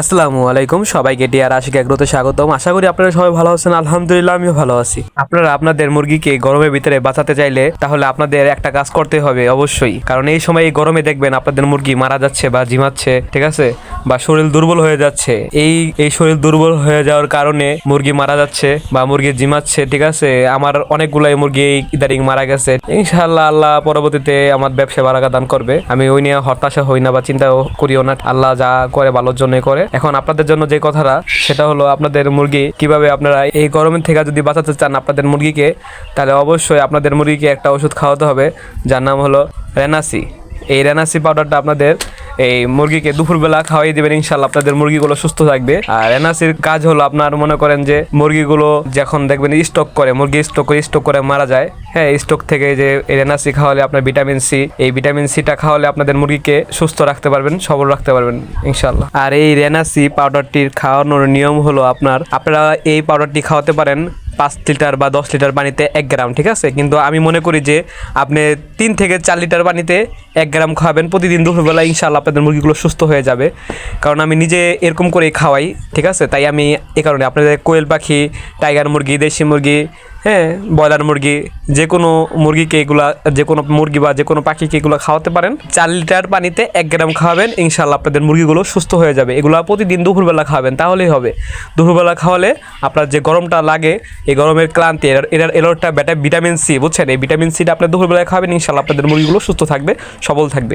আসসালামু আলাইকুম, সবাইকে ডিয়ার আশিক এগ্রোতে স্বাগতম। আশা করি আপনারা সবাই ভালো আছেন, আলহামদুলিল্লাহ আমিও ভালো আছি। আপনারা আপনাদের মুরগিকে গরমের ভিতরে বাঁচাতে চাইলে তাহলে আপনাদের একটা কাজ করতে হবে অবশ্যই। কারণ এই সময় এই গরমে দেখবেন আপনাদের মুরগি মারা যাচ্ছে বা জিমাচ্ছে, ঠিক আছে? বা শরীর দুর্বল হয়ে যাচ্ছে। এই এই শরীর দুর্বল হয়ে যাওয়ার কারণে মুরগি মারা যাচ্ছে বা মুরগি জিমাচ্ছে, ঠিক আছে? আমার অনেকগুলাই মুরগি ইদারিং মারা গেছে। ইনশাল্লাহ আল্লাহ পরবর্তীতে আমার ব্যবসা বারাকা দান করবে। আমি ওই নিয়ে হতাশা হই না বা চিন্তাও করিও না। আল্লাহ যা করে ভালোর জন্যই করে। এখন আপনাদের জন্য যে কথাটা, সেটা হলো আপনাদের মুরগি কীভাবে আপনারা এই গরমের থেকে যদি বাঁচাতে চান আপনাদের মুরগিকে, তাহলে অবশ্যই আপনাদের মুরগিকে একটা ওষুধ খাওয়াতে হবে, যার নাম হলো রেনাসি। এই রেনাসি পাউডারটা আপনাদের এই মুরগিকে দুপুরবেলা খাওয়াই দিবেন ইনশাল্লাহ আপনাদের মুরগিগুলো সুস্থ থাকবে। আর রেনাসির কাজ হলো আপনার মনে করেন যে মুরগিগুলো যখন দেখবেন স্টক করে, মুরগি স্টক করে স্টক করে মারা যায় হ্যাঁ স্টক থেকে যে রেনাসি খাওয়ালে আপনার ভিটামিন সি, এই ভিটামিন সিটা খাওয়ালে আপনাদের মুরগিকে সুস্থ রাখতে পারবেন, সবল রাখতে পারবেন ইনশাল্লাহ আর এই রেনাসি পাউডারটির খাওয়ানোর নিয়ম হলো আপনার, আপনারা এই পাউডারটি খাওয়াতে পারেন পাঁচ লিটার বা দশ লিটার পানিতে এক গ্রাম, ঠিক আছে? কিন্তু আমি মনে করি যে আপনি তিন থেকে চার লিটার পানিতে এক গ্রাম খাওয়াবেন প্রতিদিন দুপুরবেলা ইনশাল্লাহ আপনাদের মুরগিগুলো সুস্থ হয়ে যাবে। কারণ আমি নিজে এরকম করেই খাওয়াই, ঠিক আছে? তাই আমি এ কারণে আপনাদের কোয়েল পাখি, টাইগার মুরগি, দেশি মুরগি হ্যাঁ ব্রয়লার মুরগি, যে কোনো মুরগিকে এগুলা, যে কোনো মুরগি বা যে কোনো পাখিকে এগুলো খাওয়াতে পারেন। চার লিটার পানিতে এক গ্রাম খাওয়াবেন ইনশাল্লাহ আপনাদের মুরগিগুলো সুস্থ হয়ে যাবে। এগুলো প্রতিদিন দুপুরবেলা খাওয়াবেন তাহলেই হবে। দুপুরবেলা খাওয়ালে আপনার যে গরমটা লাগে, এই গরমের ক্লান্তি, এর একটা ব্যাটা ভিটামিন সি, বুঝছেন? এই ভিটামিন সিটা আপনার দুপুরবেলায় খাবেন ইনশাল্লাহ আপনাদের মুরগিগুলো সুস্থ থাকবে, সবল থাকবে।